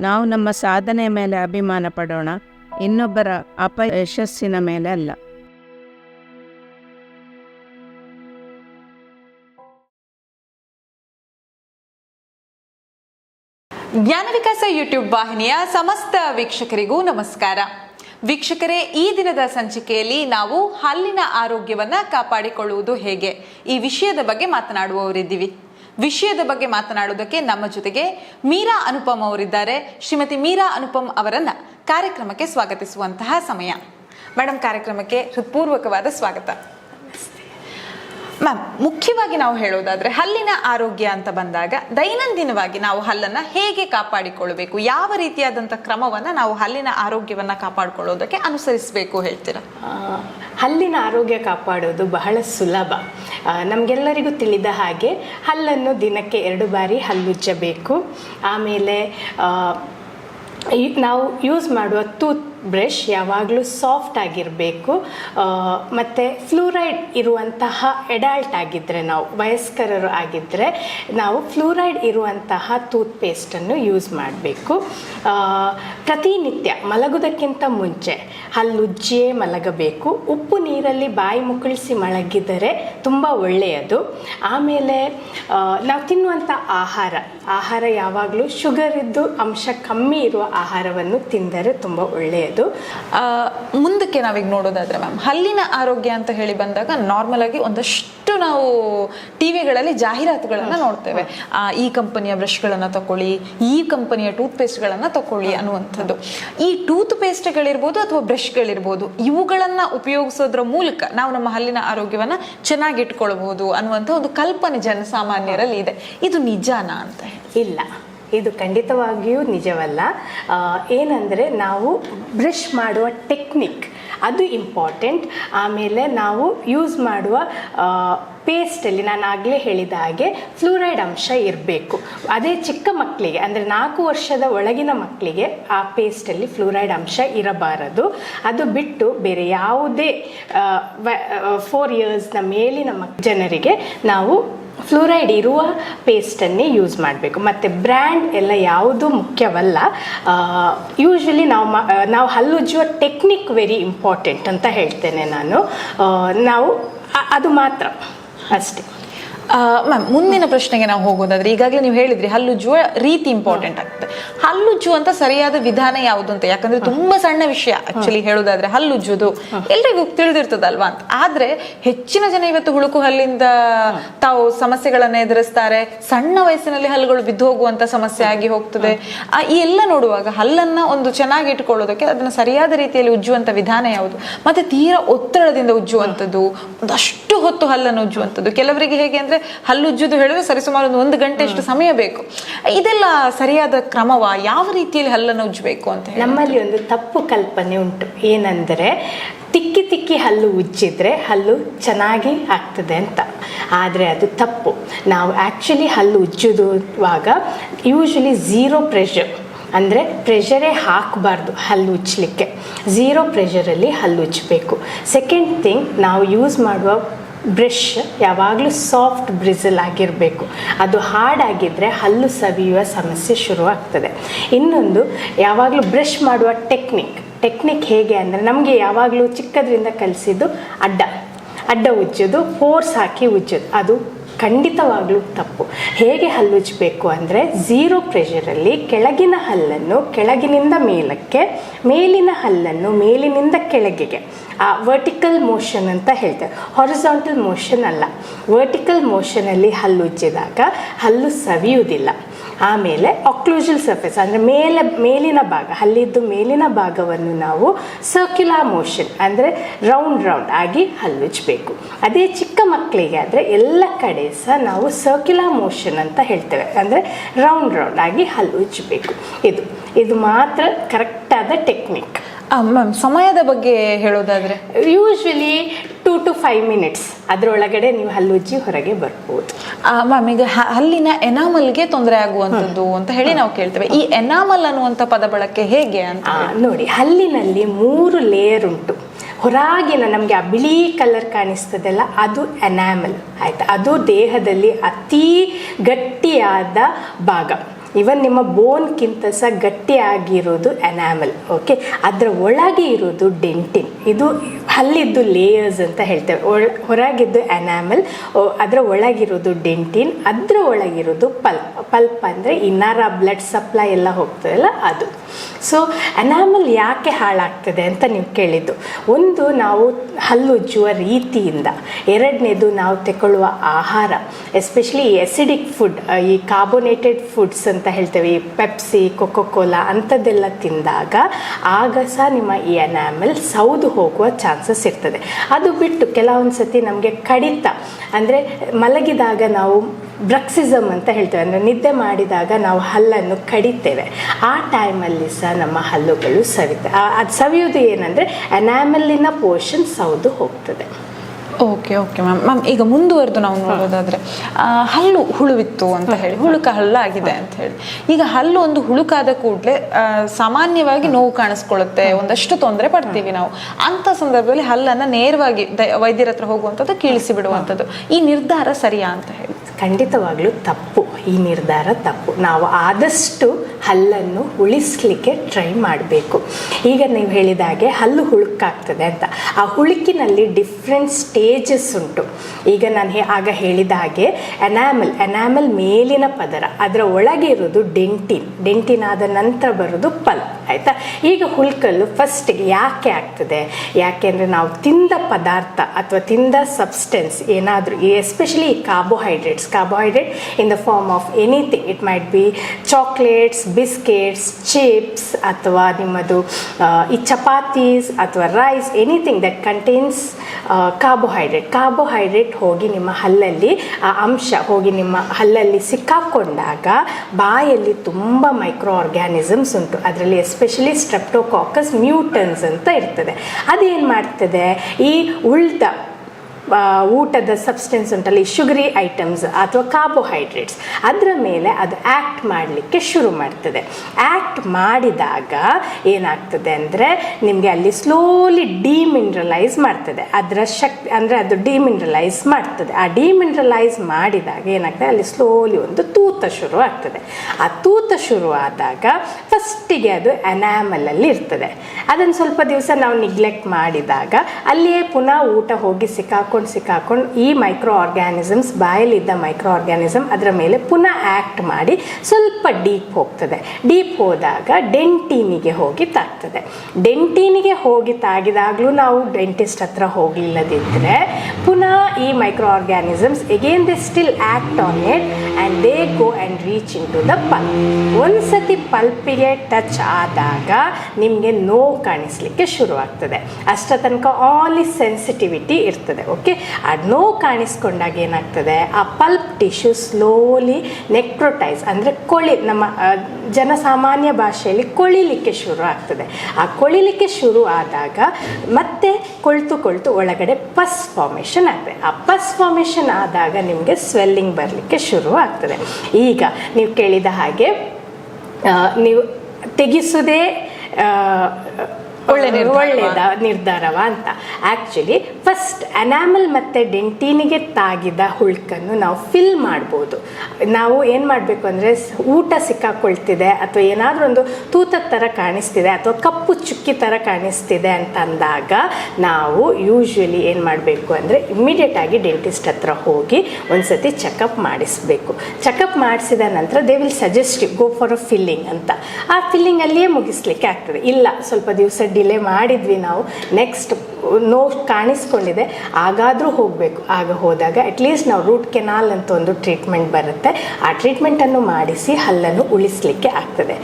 ನಾವು ನಮ್ಮ ಸಾಧನೆಯ ಮೇಲೆ ಅಭಿಮಾನ ಪಡೋಣ. ಇನ್ನೊಬ್ಬರ ಅಪ ಯಶಸ್ಸಿನ ಮೇಲೆ ಅಲ್ಲ. ಜ್ಞಾನ ವಿಕಾಸ ಯೂಟ್ಯೂಬ್ ವಾಹಿನಿಯ ಸಮಸ್ತ ವೀಕ್ಷಕರಿಗೂ ನಮಸ್ಕಾರ. ವೀಕ್ಷಕರೇ, ಈ ದಿನದ ಸಂಚಿಕೆಯಲ್ಲಿ ನಾವು ಹಲ್ಲಿನ ಆರೋಗ್ಯವನ್ನ ಕಾಪಾಡಿಕೊಳ್ಳುವುದು ಹೇಗೆ? ಈ ವಿಷಯದ ಬಗ್ಗೆ ಮಾತನಾಡುವವರಿದ್ದೀವಿ. ವಿಷಯದ ಬಗ್ಗೆ ಮಾತನಾಡುವುದಕ್ಕೆ ನಮ್ಮ ಜೊತೆಗೆ ಮೀರಾ ಅನುಪಮ್ ಅವರಿದ್ದಾರೆ. ಶ್ರೀಮತಿ ಮೀರಾ ಅನುಪಮ್ ಅವರನ್ನ ಕಾರ್ಯಕ್ರಮಕ್ಕೆ ಸ್ವಾಗತಿಸುವಂತಹ ಸಮಯ. ಮೇಡಮ್ ಕಾರ್ಯಕ್ರಮಕ್ಕೆ ಹೃತ್ಪೂರ್ವಕವಾದ ಸ್ವಾಗತ. ಮ್ಯಾಮ್, ಮುಖ್ಯವಾಗಿ ನಾವು ಹೇಳೋದಾದ್ರೆ ಹಲ್ಲಿನ ಆರೋಗ್ಯ ಅಂತ ಬಂದಾಗ ದೈನಂದಿನವಾಗಿ ನಾವು ಹಲ್ಲನ್ನ ಹೇಗೆ ಕಾಪಾಡಿಕೊಳ್ಳಬೇಕು, ಯಾವ ರೀತಿಯಾದಂಥ ಕ್ರಮವನ್ನ ನಾವು ಹಲ್ಲಿನ ಆರೋಗ್ಯವನ್ನ ಕಾಪಾಡಿಕೊಳ್ಳೋದಕ್ಕೆ ಅನುಸರಿಸಬೇಕು ಹೇಳ್ತೀರಾ? ಹಲ್ಲಿನ ಆರೋಗ್ಯ ಕಾಪಾಡೋದು ಬಹಳ ಸುಲಭ. ನಮಗೆಲ್ಲರಿಗೂ ತಿಳಿದ ಹಾಗೆ ಹಲ್ಲನ್ನು ದಿನಕ್ಕೆ ಎರಡು ಬಾರಿ ಹಲ್ಲುಜ್ಜಬೇಕು ಆಮೇಲೆ ನಾವು ಯೂಸ್ ಮಾಡುವ ಟೂತ್ ಬ್ರಷ್ ಯಾವಾಗಲೂ ಸಾಫ್ಟ್ ಆಗಿರಬೇಕು. ಮತ್ತು ಫ್ಲೂರೈಡ್ ಇರುವಂತಹ ಎಡಾಲ್ಟ್ ಆಗಿದ್ದರೆ ನಾವು, ವಯಸ್ಕರರು ಆಗಿದ್ದರೆ ನಾವು ಫ್ಲೂರೈಡ್ ಇರುವಂತಹ ಟೂತ್ ಪೇಸ್ಟನ್ನು ಯೂಸ್ ಮಾಡಬೇಕು. ಪ್ರತಿನಿತ್ಯ ಮಲಗುವುದಕ್ಕಿಂತ ಮುಂಚೆ ಹಲ್ಲುಜ್ಜಿಯೇ ಮಲಗಬೇಕು. ಉಪ್ಪು ನೀರಲ್ಲಿ ಬಾಯಿ ಮುಕ್ಕಳಿಸಿ ಮಲಗಿದರೆ ತುಂಬ ಒಳ್ಳೆಯದು. ಆಮೇಲೆ ನಾವು ತಿನ್ನುವಂಥ ಆಹಾರ ಆಹಾರ ಯಾವಾಗಲೂ ಶುಗರ್ ಇದ್ದು ಅಂಶ ಕಮ್ಮಿ ಇರುವ ಆಹಾರವನ್ನು ತಿಂದರೆ ತುಂಬ ಒಳ್ಳೆಯದು. ಆ, ಮುಂದಕ್ಕೆ ನಾವೀಗ ನೋಡೋದಾದರೆ ಮ್ಯಾಮ್ ಹಲ್ಲಿನ ಆರೋಗ್ಯ ಅಂತ ಹೇಳಿ ಬಂದಾಗ ನಾರ್ಮಲ್ ಆಗಿ ಒಂದಷ್ಟು ನಾವು ಟಿವಿಗಳಲ್ಲಿ ಜಾಹೀರಾತುಗಳನ್ನು ನೋಡ್ತೇವೆ. ಆ, ಈ ಕಂಪನಿಯ ಬ್ರಷ್ಗಳನ್ನು ತಗೊಳ್ಳಿ ಈ ಕಂಪನಿಯ ಟೂತ್ ಪೇಸ್ಟ್ಗಳನ್ನು ತಕೊಳ್ಳಿ ಅನ್ನುವಂಥದ್ದು. ಈ ಟೂತ್ ಪೇಸ್ಟ್ಗಳಿರ್ಬೋದು ಅಥವಾ ಬ್ರಷ್ಗಳಿರ್ಬೋದು ಇವುಗಳನ್ನು ಉಪಯೋಗಿಸೋದ್ರ ಮೂಲಕ ನಾವು ನಮ್ಮ ಹಲ್ಲಿನ ಆರೋಗ್ಯವನ್ನು ಚೆನ್ನಾಗಿ ಇಟ್ಕೊಳ್ಬಹುದು ಅನ್ನುವಂಥ ಒಂದು ಕಲ್ಪನೆ ಜನಸಾಮಾನ್ಯರಲ್ಲಿ ಇದೆ. ಇದು ನಿಜಾನಾ ಅಂತ ಇಲ್ಲ. ಇದು ಖಂಡಿತವಾಗಿಯೂ ನಿಜವಲ್ಲ. ಏನಂದರೆ ನಾವು ಬ್ರಷ್ ಮಾಡುವ ಟೆಕ್ನಿಕ್, ಅದು ಇಂಪಾರ್ಟೆಂಟ್. ಆಮೇಲೆ ನಾವು ಯೂಸ್ ಮಾಡುವ ಪೇಸ್ಟಲ್ಲಿ ನಾನು ಆಗಲೇ ಹೇಳಿದ ಹಾಗೆ ಫ್ಲೂರೈಡ್ ಅಂಶ ಇರಬೇಕು. ಅದೇ ಚಿಕ್ಕ ಮಕ್ಕಳಿಗೆ ಅಂದರೆ ನಾಲ್ಕು ವರ್ಷದ ಒಳಗಿನ ಮಕ್ಕಳಿಗೆ ಆ ಪೇಸ್ಟಲ್ಲಿ ಫ್ಲೂರೈಡ್ ಅಂಶ ಇರಬಾರದು. ಅದು ಬಿಟ್ಟು ಬೇರೆ ಯಾವುದೇ ಫೋರ್ ಇಯರ್ಸ್ನ ಮೇಲಿನ ಮಕ್, ಜನರಿಗೆ ನಾವು ಫ್ಲೂರೈಡ್ ಇರುವ ಪೇಸ್ಟನ್ನೇ ಯೂಸ್ ಮಾಡಬೇಕು. ಮತ್ತು ಬ್ರ್ಯಾಂಡ್ ಎಲ್ಲ ಯಾವುದು ಮುಖ್ಯವಲ್ಲ ಯೂಶ್ವಲಿ ನಾವು ಮಾ ನಾವು ಹಲ್ಲುಜ್ಜುವ ಟೆಕ್ನಿಕ್ ವೆರಿ ಇಂಪಾರ್ಟೆಂಟ್ ಅಂತ ಹೇಳ್ತೇನೆ ನಾನು. ನಾವು ಅದು ಮಾತ್ರ ಅಷ್ಟೇ. ಮ್ಯಾಮ್ ಮುಂದಿನ ಪ್ರಶ್ನೆಗೆ ನಾವು ಹೋಗೋದಾದ್ರೆ, ಈಗಾಗಲೇ ನೀವು ಹೇಳಿದ್ರಿ ಹಲ್ಲುಜ್ಜುವ ರೀತಿ ಇಂಪಾರ್ಟೆಂಟ್ ಆಗ್ತದೆ. ಹಲ್ಲುಜ್ಜುವಂತ ಸರಿಯಾದ ವಿಧಾನ ಯಾವುದು ಅಂತ? ಯಾಕಂದ್ರೆ ತುಂಬಾ ಸಣ್ಣ ವಿಷಯ ಆಕ್ಚುಲಿ ಹೇಳೋದಾದ್ರೆ ಹಲ್ಲುಜ್ಜುದು ಎಲ್ರಿಗೂ ತಿಳಿದಿರ್ತದಲ್ವಾ ಅಂತ? ಆದ್ರೆ ಹೆಚ್ಚಿನ ಜನ ಇವತ್ತು ಹುಳುಕು ಹಲ್ಲಿಂದ ತಾವು ಸಮಸ್ಯೆಗಳನ್ನ ಎದುರಿಸ್ತಾರೆ. ಸಣ್ಣ ವಯಸ್ಸಿನಲ್ಲಿ ಹಲ್ಲುಗಳು ಬಿದ್ದು ಹೋಗುವಂತ ಸಮಸ್ಯೆ ಆಗಿ ಹೋಗ್ತದೆ. ಈ ಎಲ್ಲ ನೋಡುವಾಗ ಹಲ್ಲನ್ನ ಒಂದು ಚೆನ್ನಾಗಿ ಇಟ್ಕೊಳ್ಳೋದಕ್ಕೆ ಅದನ್ನ ಸರಿಯಾದ ರೀತಿಯಲ್ಲಿ ಉಜ್ಜುವಂತ ವಿಧಾನ ಯಾವುದು? ಮತ್ತೆ ತೀರಾ ಒತ್ತಡದಿಂದ ಉಜ್ಜುವಂಥದ್ದು, ಒಂದಷ್ಟು ಹೊತ್ತು ಹಲ್ಲನ್ನು ಉಜ್ಜುವಂಥದ್ದು. ಕೆಲವರಿಗೆ ಹೇಗೆ ಅಂದ್ರೆ ಹಲ್ಲು ಉಜ್ಜುದು ಹೇಳಿದ್ರೆ ಸರಿಸುಮಾರು ಒಂದು ಒಂದು ಗಂಟೆಯಷ್ಟು ಸಮಯ ಬೇಕು. ಇದೆಲ್ಲ ಸರಿಯಾದ ಕ್ರಮವ? ಯಾವ ರೀತಿಯಲ್ಲಿ ಹಲ್ಲನ್ನು ಉಜ್ಜಬೇಕು ಅಂತ ನಮ್ಮಲ್ಲಿ ಒಂದು ತಪ್ಪು ಕಲ್ಪನೆ ಉಂಟು. ಏನಂದರೆ, ತಿಕ್ಕಿ ತಿಕ್ಕಿ ಹಲ್ಲು ಉಜ್ಜಿದ್ರೆ ಹಲ್ಲು ಚೆನ್ನಾಗಿ ಆಗ್ತದೆ ಅಂತ. ಆದರೆ ಅದು ತಪ್ಪು. ನಾವು ಆ್ಯಕ್ಚುಲಿ ಹಲ್ಲು ಉಜ್ಜುವಾಗ ಯೂಶ್ವಲಿ ಝೀರೋ ಪ್ರೆಷರ್ ಅಂದರೆ ಪ್ರೆಷರೇ ಹಾಕಬಾರ್ದು ಹಲ್ಲು ಉಜ್ಜಲಿಕ್ಕೆ. ಝೀರೋ ಪ್ರೆಷರಲ್ಲಿ ಹಲ್ಲು ಉಜ್ಜಬೇಕು. ಸೆಕೆಂಡ್ ಥಿಂಗ್ ನಾವು ಯೂಸ್ ಮಾಡುವ ಬ್ರಷ್, ಯಾವಾಗಲೂ ಸಾಫ್ಟ್ ಬ್ರಿಸಲ್ ಆಗಿರಬೇಕು. ಅದು ಹಾರ್ಡಾಗಿದ್ದರೆ ಹಲ್ಲು ಸವಿಯುವ ಸಮಸ್ಯೆ ಶುರುವಾಗ್ತದೆ. ಇನ್ನೊಂದು, ಯಾವಾಗಲೂ ಬ್ರಷ್ ಮಾಡುವ ಟೆಕ್ನಿಕ್ ಟೆಕ್ನಿಕ್ ಹೇಗೆ ಅಂದರೆ ನಮಗೆ ಯಾವಾಗಲೂ ಚಿಕ್ಕದ್ರಿಂದ ಕಲಿಸಿದ್ದು ಅಡ್ಡ. ಅಡ್ಡ ಉಜ್ಜೋದು ಫೋರ್ಸ್ ಹಾಕಿ ಉಜ್ಜೋದು. ಅದು ಖಂಡಿತವಾಗ್ಲೂ ತಪ್ಪು. ಹೇಗೆ ಹಲ್ಲುಜ್ಜಬೇಕು ಅಂದರೆ ಝೀರೋ ಪ್ರೆಷರಲ್ಲಿ ಕೆಳಗಿನ ಹಲ್ಲನ್ನು ಕೆಳಗಿನಿಂದ ಮೇಲಕ್ಕೆ, ಮೇಲಿನ ಹಲ್ಲನ್ನು ಮೇಲಿನಿಂದ ಕೆಳಗೆಗೆ. ಆ ವರ್ಟಿಕಲ್ ಮೋಷನ್ ಅಂತ ಹೇಳ್ತೇವೆ ಹಾರಿಸಾಂಟಲ್ ಮೋಷನ್ ಅಲ್ಲ. ವರ್ಟಿಕಲ್ ಮೋಷನಲ್ಲಿ ಹಲ್ಲುಜ್ಜಿದಾಗ ಹಲ್ಲು ಸವಿಯುವುದಿಲ್ಲ. ಆಮೇಲೆ ಅಕ್ಲೂಷಲ್ ಸರ್ಫೇಸ್ ಅಂದರೆ ಮೇಲೆ, ಮೇಲಿನ ಭಾಗ, ಹಲ್ಲಿದ್ದು ಮೇಲಿನ ಭಾಗವನ್ನು ನಾವು ಸರ್ಕ್ಯುಲರ್ ಮೋಷನ್ ಅಂದರೆ ರೌಂಡ್ ರೌಂಡ್ ಆಗಿ ಹಲ್ಲುಜ್ಬೇಕು ಅದೇ ಚಿಕ್ಕ ಮಕ್ಕಳಿಗೆ ಆದರೆ ಎಲ್ಲ ಕಡೆ ಸಹ ನಾವು ಸರ್ಕ್ಯುಲರ್ ಮೋಷನ್ ಅಂತ ಹೇಳ್ತೇವೆ, ಅಂದರೆ ರೌಂಡ್ ರೌಂಡ್ ಆಗಿ ಹಲ್ಲುಜ್ಜಬೇಕು. ಇದು ಇದು ಮಾತ್ರ ಕರೆಕ್ಟಾದ ಟೆಕ್ನಿಕ್ ಮ್ಯಾಮ್ ಸಮಯದ ಬಗ್ಗೆ ಹೇಳೋದಾದ್ರೆ? Usually two to five minutes ಅದರೊಳಗಡೆ ನೀವು ಹಲ್ಲುಜ್ಜಿ ಹೊರಗೆ ಬರ್ಬೋದು. ಮ್ಯಾಮ್ ಈಗ ಹಲ್ಲಿನ ಎನಾಮಲ್ಗೆ ತೊಂದರೆ ಆಗುವಂಥದ್ದು ಅಂತ ಹೇಳಿ ನಾವು ಕೇಳ್ತೇವೆ. ಈ ಎನಾಮಲ್ ಅನ್ನುವಂಥ ಪದ ಬಳಕೆ ಹೇಗೆ ಅಂತ ನೋಡಿ ಹಲ್ಲಿನಲ್ಲಿ ಮೂರು ಲೇಯರ್ ಉಂಟು. ಹೊರಗಿನ ನಮಗೆ ಆ ಬಿಳಿ ಕಲರ್ ಕಾಣಿಸ್ತದಲ್ಲ ಅದು ಎನಾಮಲ್ ಆಯಿತಾ? ಅದು ದೇಹದಲ್ಲಿ ಅತೀ ಗಟ್ಟಿಯಾದ ಭಾಗ. ಇವನ್ ನಿಮ್ಮ ಬೋನ್ಗಿಂತ ಸಹ ಗಟ್ಟಿಯಾಗಿರೋದು ಎನಾಮಲ್ ಓಕೆ ಅದರ ಒಳಗೆ ಇರೋದು ಡೆಂಟಿನ್ ಇದು ಹಲ್ಲಿದ್ದು ಲೇಯರ್ಸ್ ಅಂತ ಹೇಳ್ತೇವೆ. ಒಳ, ಹೊರಗಿದ್ದು ಎನಾಮಲ್ ಅದರ ಒಳಗಿರೋದು ಡೆಂಟಿನ್ ಅದರ ಒಳಗಿರೋದು ಪಲ್ಪ್ ಪಲ್ಪ್ ಅಂದರೆ ಇನ್ನಾರ ಬ್ಲಡ್ ಸಪ್ಲೈ ಎಲ್ಲ ಹೋಗ್ತದಲ್ಲ ಅದು. ಸೊ ಎನಾಮಲ್ ಯಾಕೆ ಹಾಳಾಗ್ತದೆ ಅಂತ ನೀವು ಕೇಳಿದ್ದು. ಒಂದು, ನಾವು ಹಲ್ಲುಜ್ಜುವ ರೀತಿಯಿಂದ. ಎರಡನೇದು, ನಾವು ತಗೊಳ್ಳುವ ಆಹಾರ. ಎಸ್ಪೆಷಲಿ ಎಸಿಡಿಕ್ ಫುಡ್ ಈ ಕಾರ್ಬೋನೇಟೆಡ್ ಫುಡ್ಸ್ ಅಂತ ಹೇಳ್ತೇವೆ. ಈ ಪೆಪ್ಸಿ ಕೊಕೊಕೋಲಾ ಅಂಥದ್ದೆಲ್ಲ ತಿಂದಾಗ, ಆಗ ಸಹ ನಿಮ್ಮ ಈ ಎನಾಮಲ್ ಸೌದು ಹೋಗುವ ಚಾನ್ಸಸ್ ಇರ್ತದೆ. ಅದು ಬಿಟ್ಟು ಕೆಲವೊಂದು ಸತಿ ನಮಗೆ ಕಡಿತ, ಅಂದರೆ ಮಲಗಿದಾಗ ನಾವು ಬ್ರಕ್ಸಿಸಮ್ ಅಂತ ಹೇಳ್ತೇವೆ. ಅಂದರೆ ನಿದ್ದೆ ಮಾಡಿದಾಗ ನಾವು ಹಲ್ಲನ್ನು ಕಡಿತೇವೆ. ಆ ಟೈಮಲ್ಲಿ ಸಹ ನಮ್ಮ ಹಲ್ಲುಗಳು ಸವಿತೆ ಅದು ಸವಿಯೋದು ಏನಂದರೆ ಅನಾಮಲ್ಲಿನ ಪೋರ್ಷನ್ ಸೌದು ಹೋಗ್ತದೆ. ಓಕೆ ಓಕೆ ಮ್ಯಾಮ್ ಮ್ಯಾಮ್ ಈಗ ಮುಂದುವರೆದು ನಾವು ನೋಡೋದಾದ್ರೆ ಹಲ್ಲು ಹುಳುವಿತ್ತು ಅಂತ ಹೇಳಿ, ಹುಳುಕ ಹಲ್ಲಾಗಿದೆ ಅಂತ ಹೇಳಿ. ಈಗ ಹಲ್ಲು ಒಂದು ಹುಳುಕಾದ ಕೂಡಲೇ ಸಾಮಾನ್ಯವಾಗಿ ನೋವು ಕಾಣಿಸ್ಕೊಳ್ಳುತ್ತೆ, ಒಂದಷ್ಟು ತೊಂದರೆ ಪಡ್ತೀವಿ ನಾವು. ಅಂತ ಸಂದರ್ಭದಲ್ಲಿ ಹಲ್ಲನ್ನು ನೇರವಾಗಿ ವೈದ್ಯರ ಹತ್ರ ಹೋಗುವಂಥದ್ದು, ಕೀಳಿಸಿ ಬಿಡುವಂಥದ್ದು. ಈ ನಿರ್ಧಾರ ಸರಿಯಾ ಅಂತ ಹೇಳಿ. ಖಂಡಿತವಾಗ್ಲೂ ತಪ್ಪು. ಈ ನಿರ್ಧಾರ ತಪ್ಪು. ನಾವು ಆದಷ್ಟು ಹಲ್ಲನ್ನು ಉಳಿಸ್ಲಿಕ್ಕೆ ಟ್ರೈ ಮಾಡಬೇಕು. ಈಗ ನೀವು ಹೇಳಿದ ಹಾಗೆ ಹಲ್ಲು ಹುಳುಕಾಗ್ತದೆ ಅಂತ. ಆ ಹುಳುಕಿನಲ್ಲಿ ಡಿಫ್ರೆಂಟ್ ಸ್ಟೇಜಸ್ ಉಂಟು. ಈಗ ನಾನು ಆಗ ಹೇಳಿದ ಹಾಗೆ ಎನಾಮಲ್ ಎನಾಮಲ್ ಮೇಲಿನ ಪದರ. ಅದರ ಒಳಗೆ ಇರೋದು ಡೆಂಟಿನ್ ಡೆಂಟಿನ್ ಆದ ನಂತರ ಬರೋದು ಪಲ್ಪ್ ಆಯಿತಾ? ಈಗ ಹುಲ್ಕಲ್ಲು ಫಸ್ಟಿಗೆ ಯಾಕೆ ಆಗ್ತದೆ? ಯಾಕೆಂದರೆ ನಾವು ತಿಂದ ಪದಾರ್ಥ ಅಥವಾ ತಿಂದ ಸಬ್ಸ್ಟೆನ್ಸ್ ಏನಾದರೂ especially carbohydrates carbohydrate in the form of anything it might be chocolates biscuits chips ಅಥವಾ ನಿಮ್ಮದು ಈ ಚಪಾತೀಸ್ ಅಥವಾ rice anything that contains carbohydrate carbohydrate ಹೋಗಿ ನಿಮ್ಮ ಹಲ್ಲಲ್ಲಿ, ಆ ಅಂಶ ಹೋಗಿ ನಿಮ್ಮ ಹಲ್ಲಲ್ಲಿ ಸಿಕ್ಕಾಕೊಂಡಾಗ ಬಾಯಲ್ಲಿ ತುಂಬ ಮೈಕ್ರೋ ಆರ್ಗ್ಯಾನಿಸಮ್ಸ್ ಉಂಟು. ಅದರಲ್ಲಿ ಎಸ್ಪೆಷಲಿ ಸ್ಟ್ರೆಪ್ಟೋಕಾಕಸ್ ಮ್ಯೂಟನ್ಸ್ ಅಂತ ಇರ್ತದೆ. ಅದೇನು ಮಾಡ್ತದೆ? ಈ ಉಳ್ದ ಆ, ಊಟದ ಸಬ್ಸ್ಟೆನ್ಸ್ ಉಂಟಲ್ಲ ಶುಗರಿ ಐಟಮ್ಸ್ ಅಥವಾ ಕಾರ್ಬೋಹೈಡ್ರೇಟ್ಸ್ ಅದರ ಮೇಲೆ ಅದು ಆ್ಯಕ್ಟ್ ಮಾಡಲಿಕ್ಕೆ ಶುರು ಮಾಡ್ತದೆ. ಆ್ಯಕ್ಟ್ ಮಾಡಿದಾಗ ಏನಾಗ್ತದೆ ಅಂದರೆ ನಿಮಗೆ ಅಲ್ಲಿ ಸ್ಲೋಲಿ ಡಿಮಿನ್ರಲೈಸ್ ಮಾಡ್ತದೆ. ಅದರ ಶಕ್ತಿ ಅಂದರೆ ಅದು ಡಿಮಿನ್ರಲೈಸ್ ಮಾಡ್ತದೆ. ಆ ಡಿಮಿನ್ರಲೈಸ್ ಮಾಡಿದಾಗ ಏನಾಗ್ತದೆ? ಅಲ್ಲಿ ಸ್ಲೋಲಿ ಒಂದು ತೂತ ಶುರು ಆಗ್ತದೆ. ಆ ತೂತ ಶುರು ಆದಾಗ ಫಸ್ಟಿಗೆ ಅದು ಅನಾಮಲಲ್ಲಿ ಇರ್ತದೆ. ಅದನ್ನು ಸ್ವಲ್ಪ ದಿವಸ ನಾವು ನಿಗ್ಲೆಕ್ಟ್ ಮಾಡಿದಾಗ ಅಲ್ಲಿಯೇ ಪುನಃ ಊಟ ಹೋಗಿ ಸಿಕ್ಕಾಕೊಂಡು ಸಿಕ್ಕಾಕೊಂಡು ಈ ಮೈಕ್ರೋ ಆರ್ಗ್ಯಾನಿಸಮ್ಸ್ ಬಾಯಲ್ಲಿದ್ದ ಮೈಕ್ರೋ ಆರ್ಗ್ಯಾನಿಸಮ್ ಅದರ ಮೇಲೆ ಪುನಃ ಆ್ಯಕ್ಟ್ ಮಾಡಿ ಸ್ವಲ್ಪ ಡೀಪ್ ಹೋಗ್ತದೆ. ಡೀಪ್ ಹೋದಾಗ ಡೆಂಟೀನಿಗೆ ಹೋಗಿ ತಾಗ್ತದೆ. ಡೆಂಟೀನಿಗೆ ಹೋಗಿ ತಾಗಿದಾಗಲೂ ನಾವು ಡೆಂಟಿಸ್ಟ್ ಹತ್ರ ಹೋಗಲಿಲ್ಲದಿದ್ದರೆ ಪುನಃ ಈ microorganisms again they still act on it and they go and reach into the pulp ಒಂದ್ಸತಿ ಪಲ್ಪಿಗೆ ಟಚ್ ಆದಾಗ ನಿಮಗೆ ನೋವು ಕಾಣಿಸ್ಲಿಕ್ಕೆ ಶುರುವಾಗ್ತದೆ. ಅಷ್ಟ ತನಕ ಆಲ್ ಆಲಿ ಸೆನ್ಸಿಟಿವಿಟಿ ಇರ್ತದೆ ಓಕೆ ಆ ನೋವು ಕಾಣಿಸ್ಕೊಂಡಾಗ ಏನಾಗ್ತದೆ, ಆ ಪಲ್ಪ್ ಟಿಶ್ಯೂ ಸ್ಲೋಲಿ ನೆಕ್ರೋಟೈಸ್ ಅಂದರೆ ಕೊಳಿ, ನಮ್ಮ ಜನಸಾಮಾನ್ಯ ಭಾಷೆಯಲ್ಲಿ ಕೊಳಿಲಿಕ್ಕೆ ಶುರು ಆಗ್ತದೆ. ಆ ಕೊಳಿಲಿಕ್ಕೆ ಶುರು ಆದಾಗ ಮತ್ತೆ ಕೊಳ್ತು ಕೊಳ್ತು ಒಳಗಡೆ ಪಸ್ ಫಾರ್ಮೇಷನ್ ಆಗ್ತದೆ. ಆ ಪಸ್ ಫಾರ್ಮೇಷನ್ ಆದಾಗ ನಿಮಗೆ ಸ್ವೆಲ್ಲಿಂಗ್ ಬರಲಿಕ್ಕೆ ಶುರು ಆಗ್ತದೆ. ಈಗ ನೀವು ಕೇಳಿದ ಹಾಗೆ ನೀವು ತೆಗಿಸೋದೇ ಒಳ್ಳೆ? ಒಳ್ಳೆಯದ ನಿರ್ಧಾರವ ಅಂತ. ಆ್ಯಕ್ಚುಲಿ ಫಸ್ಟ್ ಅನಾಮಲ್ ಮತ್ತು ಡೆಂಟೀನಿಗೆ ತಾಗಿದ ಹುಳ್ಕನ್ನು ನಾವು ಫಿಲ್ ಮಾಡ್ಬೋದು. ನಾವು ಏನು ಮಾಡಬೇಕು ಅಂದರೆ ಊಟ ಸಿಕ್ಕಾಕೊಳ್ತಿದೆ ಅಥವಾ ಏನಾದರೂ ಒಂದು ತೂತದ ಥರ ಕಾಣಿಸ್ತಿದೆ ಅಥವಾ ಕಪ್ಪು ಚುಕ್ಕಿ ಥರ ಕಾಣಿಸ್ತಿದೆ ಅಂತ ಅಂದಾಗ ನಾವು ಯೂಶ್ವಲಿ ಏನು ಮಾಡಬೇಕು ಅಂದರೆ ಇಮ್ಮಿಡಿಯೇಟಾಗಿ ಡೆಂಟಿಸ್ಟ್ ಹತ್ರ ಹೋಗಿ ಒಂದ್ಸತಿ ಚೆಕಪ್ ಮಾಡಿಸ್ಬೇಕು. ಚೆಕಪ್ ಮಾಡಿಸಿದ ನಂತರ they will suggest go for a filling ಅಂತ. ಆ ಫಿಲ್ಲಿಂಗ್ ಅಲ್ಲಿಯೇ ಮುಗಿಸ್ಲಿಕ್ಕೆ ಆಗ್ತದೆ. ಇಲ್ಲ ಸ್ವಲ್ಪ ದಿವಸ ಡಿಲೇ ಮಾಡಿದ್ವಿ ನಾವು. ನೆಕ್ಸ್ಟ್ ನೋವು ಕಾಣಿಸ್ಕೊಂಡಿದೆ, ಆಗಾದರೂ ಹೋಗಬೇಕು. ಆಗ ಹೋದಾಗ ಅಟ್ಲೀಸ್ಟ್ ನಾವು ರೂಟ್ ಕೆನಾಲ್ ಅಂತ ಒಂದು ಟ್ರೀಟ್ಮೆಂಟ್ ಬರುತ್ತೆ. ಆ ಟ್ರೀಟ್ಮೆಂಟನ್ನು ಮಾಡಿಸಿ ಹಲ್ಲನ್ನು ಉಳಿಸ್ಲಿಕ್ಕೆ ಆಗ್ತದೆ.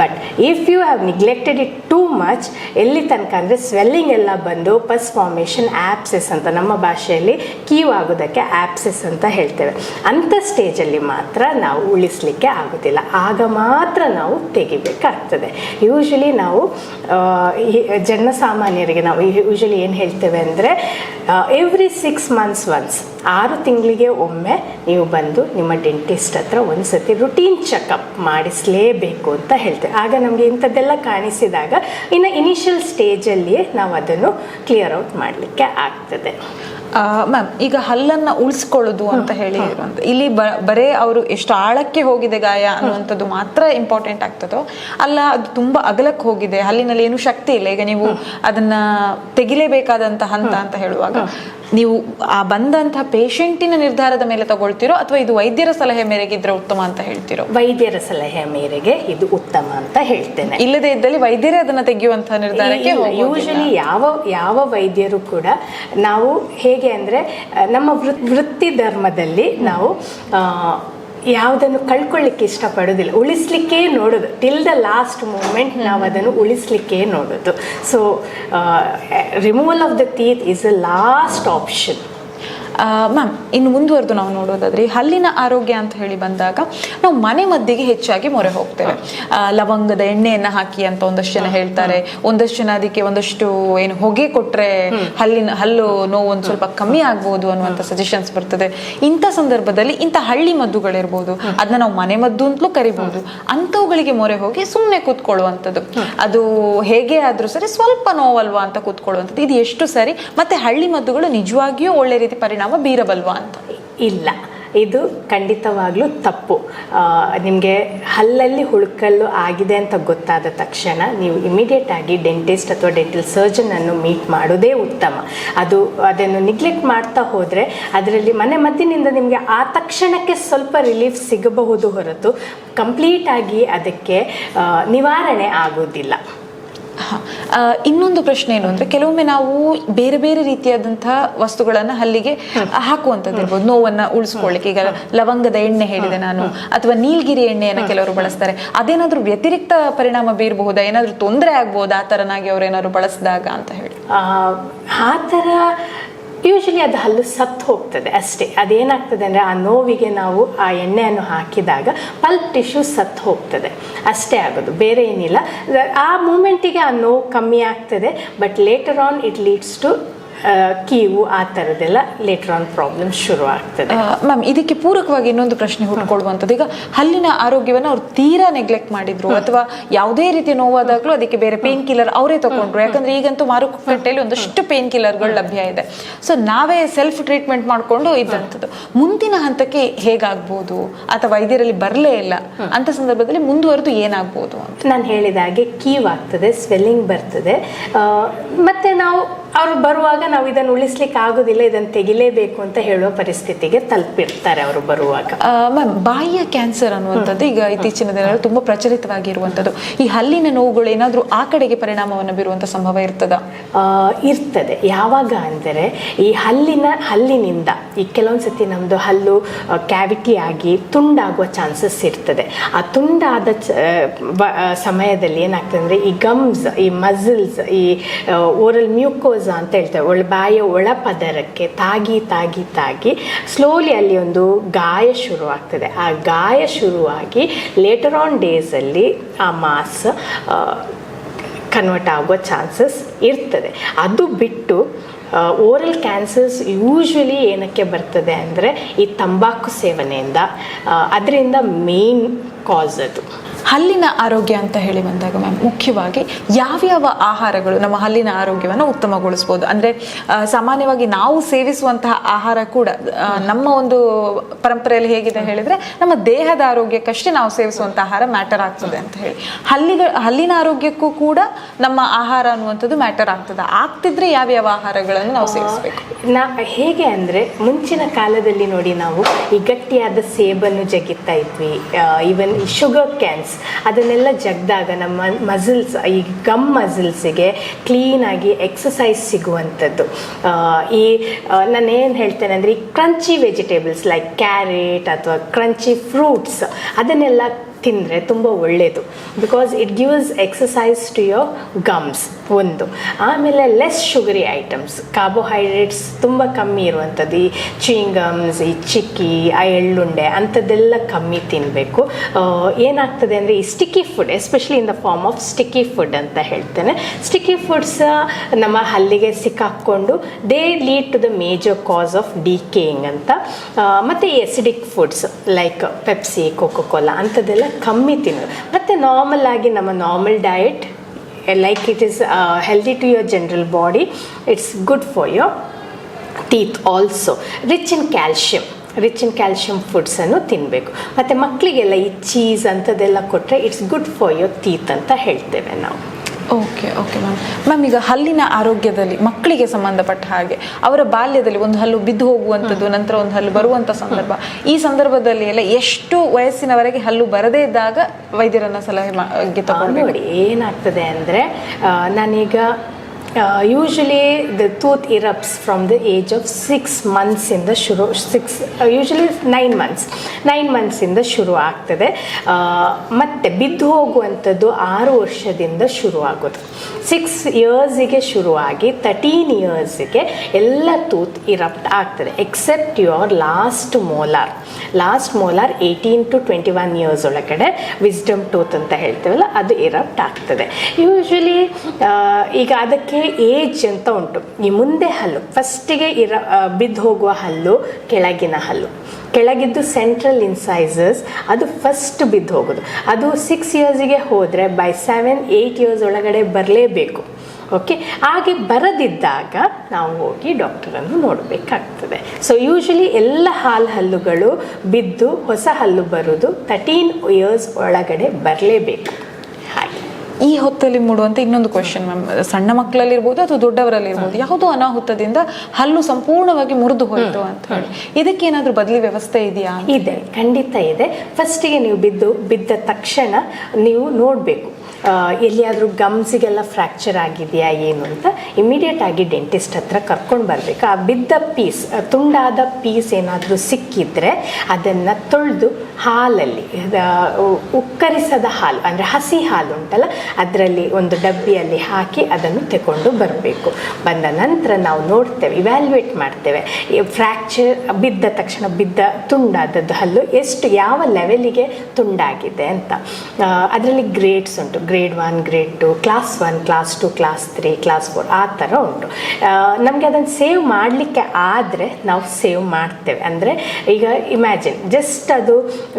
But if you have neglected it too much ಎಲ್ಲಿ ತನಕ ಅಂದರೆ ಸ್ವೆಲ್ಲಿಂಗ್ ಎಲ್ಲ ಬಂದು ಪಸ್ ಫಾರ್ಮೇಷನ್ ಆ್ಯಪ್ಸೆಸ್ ಅಂತ ನಮ್ಮ ಭಾಷೆಯಲ್ಲಿ ಕೀವ್ ಆಗೋದಕ್ಕೆ ಆ್ಯಪ್ಸೆಸ್ ಅಂತ ಹೇಳ್ತೇವೆ. ಅಂಥ ಸ್ಟೇಜಲ್ಲಿ ಮಾತ್ರ ನಾವು ಉಳಿಸಲಿಕ್ಕೆ ಆಗೋದಿಲ್ಲ. ಆಗ ಮಾತ್ರ ನಾವು ತೆಗಿಬೇಕಾಗ್ತದೆ. ಯೂಶ್ವಲಿ ನಾವು ಜನಸಾಮಾನ್ಯರಿಗೆ ನಾವು ಯೂಶ್ವಲಿ ಏನು ಹೇಳ್ತೇವೆ ಅಂದರೆ ಎವ್ರಿ ಸಿಕ್ಸ್ ಮಂತ್ಸ್ ಒನ್ಸ್ ಆರು ತಿಂಗಳಿಗೆ ಒಮ್ಮೆ ನೀವು ಬಂದು ನಿಮ್ಮ ಡೆಂಟಿಸ್ಟ್ ಹತ್ರ ಒಂದು ಸತಿ ರುಟೀನ್ ಚೆಕಪ್ ಮಾಡಿಸಲೇಬೇಕು ಅಂತ ಹೇಳ್ತೇವೆ. ಆಗ ನಮಗೆ ಇಂಥದ್ದೆಲ್ಲ ಕಾಣಿಸಿದಾಗ ಇನ್ನು ಇನಿಷಿಯಲ್ ಸ್ಟೇಜಲ್ಲಿಯೇ ನಾವು ಅದನ್ನು ಕ್ಲಿಯರ್ ಔಟ್ ಮಾಡಲಿಕ್ಕೆ ಆಗ್ತದೆ. ಮ್ಯಾಮ್ ಈಗ ಹಲ್ಲನ್ನ ಉಳಿಸ್ಕೊಳ್ಳೋದು ಅಂತ ಹೇಳಿ ಇಲ್ಲಿ ಬ- ಬರೇ ಅವರು ಎಷ್ಟು ಆಳಕ್ಕೆ ಹೋಗಿದೆ ಗಾಯ ಅನ್ನುವಂಥದ್ದು ಮಾತ್ರ ಇಂಪಾರ್ಟೆಂಟ್ ಆಗ್ತದೋ ಅಲ್ಲ ಅದು ತುಂಬಾ ಅಗಲಕ್ಕೆ ಹೋಗಿದೆ. ಹಲ್ಲಿನಲ್ಲಿ ಏನು ಶಕ್ತಿ ಇಲ್ಲ. ಈಗ ನೀವು ಅದನ್ನ ತೆಗಿಲೇಬೇಕಾದಂತ ಹಂತ ಅಂತ ಹೇಳುವಾಗ ನೀವು ಆ ಬಂದಂತಹ ಪೇಷಂಟಿನ ನಿರ್ಧಾರದ ಮೇಲೆ ತಗೊಳ್ತಿರೋ ಅಥವಾ ಇದು ವೈದ್ಯರ ಸಲಹೆ ಮೇರೆಗೆ ಇದ್ರೆ ಉತ್ತಮ ಅಂತ ಹೇಳ್ತಿರೋ? ವೈದ್ಯರ ಸಲಹೆ ಮೇರೆಗೆ ಇದು ಉತ್ತಮ ಅಂತ ಹೇಳ್ತೇನೆ. ಇಲ್ಲದೆ ಇದ್ದಲ್ಲಿ ವೈದ್ಯರೇ ಅದನ್ನ ತೆಗೆಯುವಂತಹ ನಿರ್ಧಾರಕ್ಕೆ. ಯೂಶಲಿ ಯಾವ ಯಾವ ವೈದ್ಯರು ಕೂಡ ನಾವು ಹೇಗೆ ಅಂದರೆ ನಮ್ಮ ವೃತ್- ವೃತ್ತಿ ಧರ್ಮದಲ್ಲಿ ನಾವು ಯಾವುದನ್ನು ಕಳ್ಕೊಳ್ಳಿಕ್ಕೆ ಇಷ್ಟಪಡೋದಿಲ್ಲ ಉಳಿಸ್ಲಿಕ್ಕೆ ನೋಡೋದು. ಟಿಲ್ ದ ಲಾಸ್ಟ್ ಮೂಮೆಂಟ್ ನಾವು ಅದನ್ನು ಉಳಿಸ್ಲಿಕ್ಕೆ ನೋಡೋದು. So removal of the teeth is a last option ma'am ಇನ್ನು ಮುಂದುವರೆದು ನಾವು ನೋಡೋದಾದ್ರೆ ಹಲ್ಲಿನ ಆರೋಗ್ಯ ಅಂತ ಹೇಳಿ ಬಂದಾಗ ನಾವು ಮನೆ ಮದ್ದಿಗೆ ಹೆಚ್ಚಾಗಿ ಮೊರೆ ಹೋಗ್ತೇವೆ. ಲವಂಗದ ಎಣ್ಣೆಯನ್ನ ಹಾಕಿ ಅಂತ ಒಂದಷ್ಟು ಜನ ಹೇಳ್ತಾರೆ. ಒಂದಷ್ಟು ಜನ ಅದಕ್ಕೆ ಒಂದಷ್ಟು ಏನು ಹೊಗೆ ಕೊಟ್ರೆ ಹಲ್ಲಿನ ಹಲ್ಲು ನೋವು ಒಂದು ಸ್ವಲ್ಪ ಕಮ್ಮಿ ಆಗ್ಬೋದು ಅನ್ನುವಂಥ ಸಜೆಷನ್ಸ್ ಬರ್ತದೆ. ಇಂಥ ಸಂದರ್ಭದಲ್ಲಿ ಇಂಥ ಹಳ್ಳಿ ಮದ್ದುಗಳಿರ್ಬೋದು ಅದನ್ನ ನಾವು ಮನೆ ಮದ್ದು ಅಂತಲೂ ಕರಿಬಹುದು ಅಂಥವುಗಳಿಗೆ ಮೊರೆ ಹೋಗಿ ಸುಮ್ಮನೆ ಕೂತ್ಕೊಳ್ಳುವಂಥದ್ದು. ಅದು ಹೇಗೆ ಆದ್ರೂ ಸರಿ ಸ್ವಲ್ಪ ನೋವಲ್ವಾ ಅಂತ ಕೂತ್ಕೊಳ್ಳುವಂಥದ್ದು. ಇದು ಎಷ್ಟು ಸರಿ ಮತ್ತೆ ಹಳ್ಳಿ ಮದ್ದುಗಳು ನಿಜವಾಗಿಯೂ ಒಳ್ಳೆ ರೀತಿ ಪರಿಣಾಮ ಬೀರಬಲ್ವಾ ಅಂತ. ಇಲ್ಲ, ಇದು ಖಂಡಿತವಾಗ್ಲೂ ತಪ್ಪು. ನಿಮಗೆ ಹಲ್ಲಲ್ಲಿ ಹುಳುಕಲ್ಲು ಆಗಿದೆ ಅಂತ ಗೊತ್ತಾದ ತಕ್ಷಣ ನೀವು ಇಮಿಡಿಯೇಟ್ ಆಗಿ ಡೆಂಟಿಸ್ಟ್ ಅಥವಾ ಡೆಂಟಲ್ ಸರ್ಜನ್ ಅನ್ನು ಮೀಟ್ ಮಾಡೋದೇ ಉತ್ತಮ. ಅದು ಅದನ್ನು ನಿಗ್ಲೆಕ್ಟ್ ಮಾಡ್ತಾ ಹೋದರೆ ಅದರಲ್ಲಿ ಮನೆ ಮದ್ದಿನಿಂದ ನಿಮಗೆ ಆ ತಕ್ಷಣಕ್ಕೆ ಸ್ವಲ್ಪ ರಿಲೀಫ್ ಸಿಗಬಹುದು ಹೊರತು ಕಂಪ್ಲೀಟ್ ಆಗಿ ಅದಕ್ಕೆ ನಿವಾರಣೆ ಆಗೋದಿಲ್ಲ ಇನ್ನೊಂದು ಪ್ರಶ್ನೆ ಏನು ಅಂದ್ರೆ ಕೆಲವೊಮ್ಮೆ ನಾವು ಬೇರೆ ಬೇರೆ ರೀತಿಯಾದಂತಹ ವಸ್ತುಗಳನ್ನ ಹಲ್ಲಿಗೆ ಹಾಕುವಂತದ್ದು ಇರ್ಬೋದು. ನೋವನ್ನ ಉಳಿಸ್ಕೊಳ್ಳಿಕ್ಕೆ ಈಗ ಲವಂಗದ ಎಣ್ಣೆ ಹೇಳಿದೆ ನಾನು. ಅಥವಾ ನೀಲಗಿರಿ ಎಣ್ಣೆಯನ್ನ ಕೆಲವರು ಬಳಸ್ತಾರೆ. ಅದೇನಾದ್ರೂ ವ್ಯತಿರಿಕ್ತ ಪರಿಣಾಮ ಬೀರಬಹುದಾ? ಏನಾದ್ರೂ ತೊಂದರೆ ಆಗ್ಬೋದಾ? ಆ ತರನಾಗಿ ಅವ್ರು ಏನಾದ್ರು ಬಳಸಿದಾಗ ಅಂತ ಹೇಳಿ. ಆ ಥರ ಯೂಶಲಿ ಅದು ಹಲ್ಲು ಸತ್ತು ಹೋಗ್ತದೆ ಅಷ್ಟೇ. ಅದೇನಾಗ್ತದೆ ಅಂದರೆ ಆ ನೋವಿಗೆ ನಾವು ಆ ಎಣ್ಣೆಯನ್ನು ಹಾಕಿದಾಗ ಪಲ್ಪ್ ಟಿಶ್ಯೂ ಸತ್ತು ಹೋಗ್ತದೆ. ಅಷ್ಟೇ ಆಗೋದು, ಬೇರೆ ಏನಿಲ್ಲ. ಆ ಮೂಮೆಂಟಿಗೆ ಆ ನೋವು ಕಮ್ಮಿ ಆಗ್ತದೆ but later on it leads to ಕೀವು ಆ ಥರದ್ದೆಲ್ಲ ಲೇಟರ್ ಆನ್ ಪ್ರಾಬ್ಲಮ್ ಶುರು ಆಗ್ತದೆ ಮ್ಯಾಮ್ ಇದಕ್ಕೆ ಪೂರಕವಾಗಿ ಇನ್ನೊಂದು ಪ್ರಶ್ನೆ ಹುಡ್ಕೊಳ್ಳುವಂಥದ್ದು ಈಗ ಹಲ್ಲಿನ ಆರೋಗ್ಯವನ್ನು ಅವ್ರು ತೀರಾ ನೆಗ್ಲೆಕ್ಟ್ ಮಾಡಿದ್ರು ಅಥವಾ ಯಾವುದೇ ರೀತಿ ನೋವಾದಾಗಲೂ ಅದಕ್ಕೆ ಬೇರೆ ಪೇನ್ ಕಿಲ್ಲರ್ ಅವರೇ ತಗೊಂಡ್ರು ಯಾಕಂದ್ರೆ ಈಗಂತೂ ಮಾರುಕಟ್ಟೆಯಲ್ಲಿ ಒಂದಷ್ಟು ಪೇನ್ ಕಿಲ್ಲರ್ಗಳು ಲಭ್ಯ ಇದೆ. ಸೊ ನಾವೇ ಸೆಲ್ಫ್ ಟ್ರೀಟ್ಮೆಂಟ್ ಮಾಡಿಕೊಂಡು ಇದ್ದಂಥದ್ದು. ಮುಂದಿನ ಹಂತಕ್ಕೆ ಹೇಗಾಗ್ಬೋದು? ಅಥವಾ ವೈದ್ಯರಲ್ಲಿ ಬರಲೇ ಇಲ್ಲ. ಅಂತ ಸಂದರ್ಭದಲ್ಲಿ ಮುಂದುವರೆದು ಏನಾಗ್ಬೋದು ಅಂತ. ನಾನು ಹೇಳಿದ ಹಾಗೆ ಕೀವ್ ಆಗ್ತದೆ ಸ್ವೆಲ್ಲಿಂಗ್ ಬರ್ತದೆ ಮತ್ತೆ ನಾವು ಅವರು ಬರುವಾಗ ನಾವು ಇದನ್ನು ಉಳಿಸ್ಲಿಕ್ಕೆ ಆಗೋದಿಲ್ಲ ಇದನ್ನು ತೆಗಿಲೇಬೇಕು ಅಂತ ಹೇಳುವ ಪರಿಸ್ಥಿತಿಗೆ ತಲುಪಿರ್ತಾರೆ ಅವರು ಬರುವಾಗ. ಮ್ಯಾಮ್ ಬಾಯಿಯ ಕ್ಯಾನ್ಸರ್ ಅನ್ನುವಂಥದ್ದು ಈಗ ಇತ್ತೀಚಿನ ದಿನಗಳಲ್ಲಿ ತುಂಬಾ ಪ್ರಚಲಿತವಾಗಿರುವಂಥದ್ದು. ಈ ಹಲ್ಲಿನ ನೋವುಗಳು ಏನಾದರೂ ಆ ಕಡೆಗೆ ಪರಿಣಾಮವನ್ನು ಬೀರುವಂತ ಸಂಭವ ಇರ್ತದ? ಇರ್ತದೆ. ಯಾವಾಗ ಅಂದರೆ ಈ ಹಲ್ಲಿನ ಹಲ್ಲಿನಿಂದ ಈ ಕೆಲವೊಂದು ಸತಿ ನಮ್ಮದು ಹಲ್ಲು ಕ್ಯಾವಿಟಿ ಆಗಿ ತುಂಡಾಗುವ ಚಾನ್ಸಸ್ ಇರ್ತದೆ. ಆ ತುಂಡಾದ ಚ ಸಮಯದಲ್ಲಿ ಏನಾಗ್ತದೆ ಅಂದರೆ ಈ ಗಮ್ಸ್ ಈ ಮಸಲ್ಸ್ ಈ ಓರಲ್ ಮ್ಯೂಕೋಸ್ ಅಂತ ಹೇಳ್ತೇವೆ ಒಳ ಬಾಯಿಯ ಒಳ ಪದರಕ್ಕೆ ತಾಗಿ ತಾಗಿ ತಾಗಿ ಸ್ಲೋಲಿ ಅಲ್ಲಿ ಒಂದು ಗಾಯ ಶುರುವಾಗ್ತದೆ ಆ ಗಾಯ ಶುರುವಾಗಿ ಲೇಟರ್ ಆನ್ ಡೇಸಲ್ಲಿ ಆ ಮಾಸ್ ಕನ್ವರ್ಟ್ ಆಗುವ ಚಾನ್ಸಸ್ ಇರ್ತದೆ. ಅದು ಬಿಟ್ಟು ಓರಲ್ ಕ್ಯಾನ್ಸರ್ಸ್ ಯೂಶ್ವಲಿ ಏನಕ್ಕೆ ಬರ್ತದೆ ಅಂದರೆ ಈ ತಂಬಾಕು ಸೇವನೆಯಿಂದ ಅದರಿಂದ ಮೇನ್ ಕಾಸ್ ಅದು. ಹಲ್ಲಿನ ಆರೋಗ್ಯ ಅಂತ ಹೇಳಿ ಬಂದಾಗ ಮ್ಯಾಮ್, ಮುಖ್ಯವಾಗಿ ಯಾವ್ಯಾವ ಆಹಾರಗಳು ನಮ್ಮ ಹಲ್ಲಿನ ಆರೋಗ್ಯವನ್ನು ಉತ್ತಮಗೊಳಿಸ್ಬೋದು? ಅಂದರೆ ಸಾಮಾನ್ಯವಾಗಿ ನಾವು ಸೇವಿಸುವಂತಹ ಆಹಾರ ಕೂಡ ನಮ್ಮ ಒಂದು ಪರಂಪರೆಯಲ್ಲಿ ಹೇಗಿದೆ ಹೇಳಿದರೆ ನಮ್ಮ ದೇಹದ ಆರೋಗ್ಯಕ್ಕಷ್ಟೇ ನಾವು ಸೇವಿಸುವಂಥ ಆಹಾರ ಮ್ಯಾಟರ್ ಆಗ್ತದೆ ಅಂತ ಹೇಳಿ. ಹಲ್ಲಿಗಳ ಹಲ್ಲಿನ ಆರೋಗ್ಯಕ್ಕೂ ಕೂಡ ನಮ್ಮ ಆಹಾರ ಅನ್ನುವಂಥದ್ದು ಮ್ಯಾಟರ್ ಆಗ್ತದೆ. ಆಗ್ತಿದ್ರೆ ಯಾವ್ಯಾವ ಆಹಾರಗಳನ್ನು ನಾವು ಸೇವಿಸಬೇಕು? ನಾ, ಹೇಗೆ ಅಂದರೆ, ಮುಂಚಿನ ಕಾಲದಲ್ಲಿ ನೋಡಿ ನಾವು ಈ ಗಟ್ಟಿಯಾದ ಸೇಬನ್ನು ಜಗಿತಾ ಇದ್ವಿ. ಈವನ್ ಶುಗರ್ ಶುಗರ್ ಅದನ್ನೆಲ್ಲ ಜಗ್ದಾಗ ನಮ್ಮ ಮಸಲ್ಸ್ ಈ ಗಮ್ ಮಸಲ್ಸಿಗೆ ಕ್ಲೀನಾಗಿ ಎಕ್ಸಸೈಸ್ ಸಿಗುವಂಥದ್ದು. ಈ ನಾನು ಏನು ಹೇಳ್ತೇನೆ ಅಂದರೆ ಈ ಕ್ರಂಚಿ ವೆಜಿಟೇಬಲ್ಸ್ ಲೈಕ್ ಕ್ಯಾರೆಟ್ ಅಥವಾ ಕ್ರಂಚಿ ಫ್ರೂಟ್ಸ್ ಅದನ್ನೆಲ್ಲ ತಿಂದರೆ ತುಂಬ ಒಳ್ಳೆಯದು because it gives exercise to your gums ಒಂದು. ಆಮೇಲೆ ಲೆಸ್ ಶುಗರಿ ಐಟಮ್ಸ್ ಕಾರ್ಬೋಹೈಡ್ರೇಟ್ಸ್ ತುಂಬ ಕಮ್ಮಿ ಇರುವಂಥದ್ದು. ಈ ಚೀಂಗಮ್ಸ್ ಈ ಚಿಕ್ಕಿ, ಆ ಎಳ್ಳುಂಡೆ ಅಂಥದ್ದೆಲ್ಲ ಕಮ್ಮಿ ತಿನ್ನಬೇಕು ಏನಾಗ್ತದೆ ಅಂದರೆ ಈ sticky food especially in the form of sticky food ಅಂತ ಹೇಳ್ತೇನೆ. ಸ್ಟಿಕ್ಕಿ ಫುಡ್ಸ್ ನಮ್ಮ ಹಲ್ಲಿಗೆ ಸಿಕ್ಕಾಕ್ಕೊಂಡು they lead to the major cause of decaying ಅಂತ. ಮತ್ತು acidic foods like Pepsi Coca Cola ಅಂಥದ್ದೆಲ್ಲ ಕಮ್ಮಿ ತಿನ್ನೋದು. ಮತ್ತು ನಾರ್ಮಲ್ ಆಗಿ ನಮ್ಮ normal diet like it is healthy to your general body it's good for your teeth also rich in calcium rich in calcium ಫುಡ್ಸನ್ನು ತಿನ್ನಬೇಕು ಮತ್ತು ಮಕ್ಕಳಿಗೆಲ್ಲ ಈ ಚೀಸ್ ಅಂಥದ್ದೆಲ್ಲ ಕೊಟ್ಟರೆ it's good for your teeth ಅಂತ ಹೇಳ್ತೇವೆ ನಾವು. ಓಕೆ ಓಕೆ ಮ್ಯಾಮ್ ಮ್ಯಾಮ್ ಈಗ ಹಲ್ಲಿನ ಆರೋಗ್ಯದಲ್ಲಿ ಮಕ್ಕಳಿಗೆ ಸಂಬಂಧಪಟ್ಟ ಹಾಗೆ ಅವರ ಬಾಲ್ಯದಲ್ಲಿ ಒಂದು ಹಲ್ಲು ಬಿದ್ದು ಹೋಗುವಂಥದ್ದು ನಂತರ ಒಂದು ಹಲ್ಲು ಬರುವಂಥ ಸಂದರ್ಭ. ಈ ಸಂದರ್ಭದಲ್ಲಿ ಎಲ್ಲ ಎಷ್ಟು ವಯಸ್ಸಿನವರೆಗೆ ಹಲ್ಲು ಬರದೇ ಇದ್ದಾಗ ವೈದ್ಯರನ್ನ ಸಲಹೆ ನೋಡಿ ಏನಾಗ್ತದೆ ಅಂದರೆ ನಾನೀಗ usually the tooth erupts from the age of six ಮಂತ್ಸಿಂದ ಶುರು six usually nine months nine ಮಂತ್ಸಿಂದ ಶುರು ಆಗ್ತದೆ ಮತ್ತು ಬಿದ್ದು ಹೋಗುವಂಥದ್ದು ಆರು ವರ್ಷದಿಂದ ಶುರು ಆಗೋದು ಸಿಕ್ಸ್ ಇಯರ್ಸಿಗೆ ಶುರುವಾಗಿ ತರ್ಟೀನ್ ಇಯರ್ಸಿಗೆ ಎಲ್ಲ ತೂತ್ ಇರಪ್ಟ್ ಆಗ್ತದೆ except your last molar last molar eighteen to twenty one years ಒಳಗಡೆ ವಿಸ್ಡಮ್ ಟೂತ್ ಅಂತ ಹೇಳ್ತೇವಲ್ಲ, ಅದು ಇರಪ್ಟ್ ಆಗ್ತದೆ. ಯೂಶ್ವಲಿ ಈಗ ಅದಕ್ಕೆ ಏಜ್ ಅಂತ ಉಂಟು. ಈ ಮುಂದೆ ಹಲ್ಲು ಫಸ್ಟಿಗೆ ಇರ ಬಿದ್ದು ಹೋಗುವ ಹಲ್ಲು, ಕೆಳಗಿನ ಹಲ್ಲು. ಕೆಳಗಿದ್ದು ಸೆಂಟ್ರಲ್ ಇನ್ಸೈಸಸ್ ಅದು ಫಸ್ಟ್ ಬಿದ್ದು ಹೋಗೋದು. ಅದು ಸಿಕ್ಸ್ ಇಯರ್ಸಿಗೆ ಹೋದರೆ ಬೈ ಸೆವೆನ್ ಏಯ್ಟ್ ಇಯರ್ಸ್ ಒಳಗಡೆ ಬರಲೇಬೇಕು. ಓಕೆ ಹಾಗೆ ಬರದಿದ್ದಾಗ ನಾವು ಹೋಗಿ ಡಾಕ್ಟರನ್ನು ನೋಡಬೇಕಾಗ್ತದೆ. ಸೊ ಯೂಶಲಿ ಎಲ್ಲ ಹಾಲು ಹಲ್ಲುಗಳು ಬಿದ್ದು ಹೊಸ ಹಲ್ಲು ಬರೋದು ತರ್ಟೀನ್ ಇಯರ್ಸ್ ಒಳಗಡೆ ಬರಲೇಬೇಕು. ಈ ಹೊತ್ತಲ್ಲಿ ಮೂಡುವಂತ ಇನ್ನೊಂದು ಕ್ವೆಶನ್ ಮ್ಯಾಮ್ ಸಣ್ಣ ಮಕ್ಕಳಲ್ಲಿರ್ಬೋದು ಅಥವಾ ದೊಡ್ಡವರಲ್ಲಿರ್ಬೋದು ಯಾವುದೋ ಅನಾಹುತದಿಂದ ಹಲ್ಲು ಸಂಪೂರ್ಣವಾಗಿ ಮುರಿದು ಹೋಯಿತು ಅಂತ ಹೇಳಿ. ಇದಕ್ಕೆ ಏನಾದರೂ ಬದಲಿ ವ್ಯವಸ್ಥೆ ಇದೆಯಾ ಇದೆ ಖಂಡಿತ ಇದೆ. ಫಸ್ಟಿಗೆ ನೀವು ಬಿದ್ದು ಬಿದ್ದ ತಕ್ಷಣ ನೀವು ನೋಡಬೇಕು. ಎಲ್ಲಿಯಾದರೂ ಗಮ್ಸಿಗೆಲ್ಲ ಫ್ರ್ಯಾಕ್ಚರ್ ಆಗಿದೆಯಾ ಏನು ಅಂತ ಇಮಿಡಿಯೇಟ್ ಆಗಿ ಡೆಂಟಿಸ್ಟ್ ಹತ್ರ ಕರ್ಕೊಂಡು ಬರಬೇಕು. ಆ ಬಿದ್ದ ಪೀಸ್ ತುಂಡಾದ ಪೀಸ್ ಏನಾದರೂ ಸಿಕ್ಕಿದ್ರೆ ಅದನ್ನು ತೊಳೆದು ಹಾಲಲ್ಲಿ ಉಕ್ಕರಿಸದ ಹಾಲು, ಅಂದರೆ ಹಸಿ ಹಾಲು ಉಂಟಲ್ಲ, ಅದರಲ್ಲಿ ಒಂದು ಡಬ್ಬಿಯಲ್ಲಿ ಹಾಕಿ ಅದನ್ನು ತಗೊಂಡು ಬರಬೇಕು. ಬಂದ ನಂತರ ನಾವು ನೋಡ್ತೇವೆ ಇವ್ಯಾಲ್ಯೂಯೇಟ್ ಮಾಡ್ತೇವೆ ಫ್ರ್ಯಾಕ್ಚರ್ ಬಿದ್ದ ತಕ್ಷಣ ಬಿದ್ದ ತುಂಡಾದದ್ದು ಹಲ್ಲು ಎಷ್ಟು, ಯಾವ ಲೆವೆಲಿಗೆ ತುಂಡಾಗಿದೆ ಅಂತ. ಅದರಲ್ಲಿ ಗ್ರೇಡ್ಸ್ ಉಂಟು. Grade one grade two class one class two class three class four ಆ ಥರ ಉಂಟು. ನಮಗೆ ಅದನ್ನು ಸೇವ್ ಮಾಡಲಿಕ್ಕೆ ಆದರೆ ನಾವು ಸೇವ್ ಮಾಡ್ತೇವೆ. ಅಂದರೆ ಈಗ ಇಮ್ಯಾಜಿನ್ ಜಸ್ಟ್ ಅದು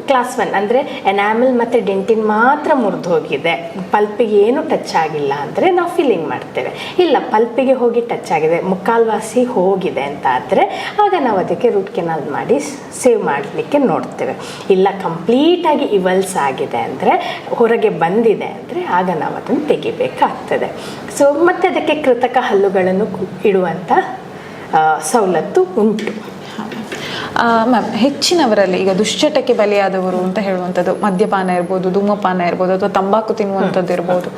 ಕ್ಲಾಸ್ ಒನ್ ಅಂದರೆ ಎನಾಮಲ್ ಮತ್ತು ಡೆಂಟಿನ್ ಮಾತ್ರ ಮುರಿದು ಹೋಗಿದೆ. ಪಲ್ಪಿಗೆ ಏನು ಟಚ್ ಆಗಿಲ್ಲ ಅಂದರೆ ನಾವು ಫಿಲ್ಲಿಂಗ್ ಮಾಡ್ತೇವೆ. ಇಲ್ಲ ಪಲ್ಪಿಗೆ ಹೋಗಿ ಟಚ್ ಆಗಿದೆ, ಮುಕ್ಕಾಲ್ವಾಸಿ ಹೋಗಿದೆ ಅಂತ ಆದರೆ ಆಗ ನಾವು ಅದಕ್ಕೆ ರೂಟ್ ಕೆನಾಲ್ ಮಾಡಿ ಸೇವ್ ಮಾಡಲಿಕ್ಕೆ ನೋಡ್ತೇವೆ. ಇಲ್ಲ ಕಂಪ್ಲೀಟಾಗಿ ಇವಲ್ಸ್ ಆಗಿದೆ ಅಂದರೆ, ಹೊರಗೆ ಬಂದಿದೆ ಅಂದರೆ ಆಗ ನಾವು ಅದನ್ನು ತೆಗಿಬೇಕಾಗ್ತದೆ. ಸೊ ಮತ್ತೆ ಅದಕ್ಕೆ ಕೃತಕ ಹಲ್ಲುಗಳನ್ನು ಇಡುವಂಥ ಸವಲತ್ತು ಉಂಟು. ಮ್ಯಾಮ್ ಹೆಚ್ಚಿನವರಲ್ಲಿ ಈಗ ದುಶ್ಚಟಕ್ಕೆ ಬಲಿಯಾದವರು ಅಂತ ಹೇಳುವಂಥದ್ದು ಮದ್ಯಪಾನ ಇರ್ಬೋದು ಧೂಮಪಾನ ಇರ್ಬೋದು ಅಥವಾ ತಂಬಾಕು ತಿನ್ನುವಂಥದ್ದು ಇರ್ಬೋದು.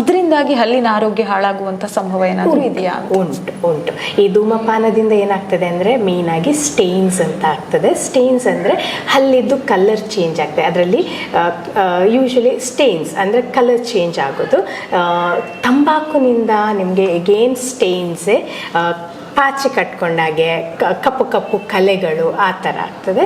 ಇದರಿಂದಾಗಿ ಹಲ್ಲಿನ ಆರೋಗ್ಯ ಹಾಳಾಗುವಂಥ ಸಂಭವ ಏನಾದರೂ ಇದೆಯಾ ಉಂಟು ಉಂಟು. ಈ ಧೂಮಪಾನದಿಂದ ಏನಾಗ್ತದೆ ಅಂದರೆ ಮೇಯ್ನಾಗಿ ಸ್ಟೇನ್ಸ್ ಅಂತ ಆಗ್ತದೆ. ಸ್ಟೇನ್ಸ್ ಅಂದರೆ ಹಲ್ಲಿದ್ದು ಕಲರ್ ಚೇಂಜ್ ಆಗ್ತದೆ. ಅದರಲ್ಲಿ ಯೂಶಲಿ ಸ್ಟೇನ್ಸ್ ಅಂದರೆ ಕಲರ್ ಚೇಂಜ್ ಆಗೋದು. ತಂಬಾಕುನಿಂದ ನಿಮಗೆ ಎಗೇನ್ ಸ್ಟೇನ್ಸೇ ಪಾಚಿ ಕಟ್ಕೊಂಡಾಗೆ ಕಪ್ಪು ಕಪ್ಪು ಕಲೆಗಳು ಆ ಥರ ಆಗ್ತದೆ.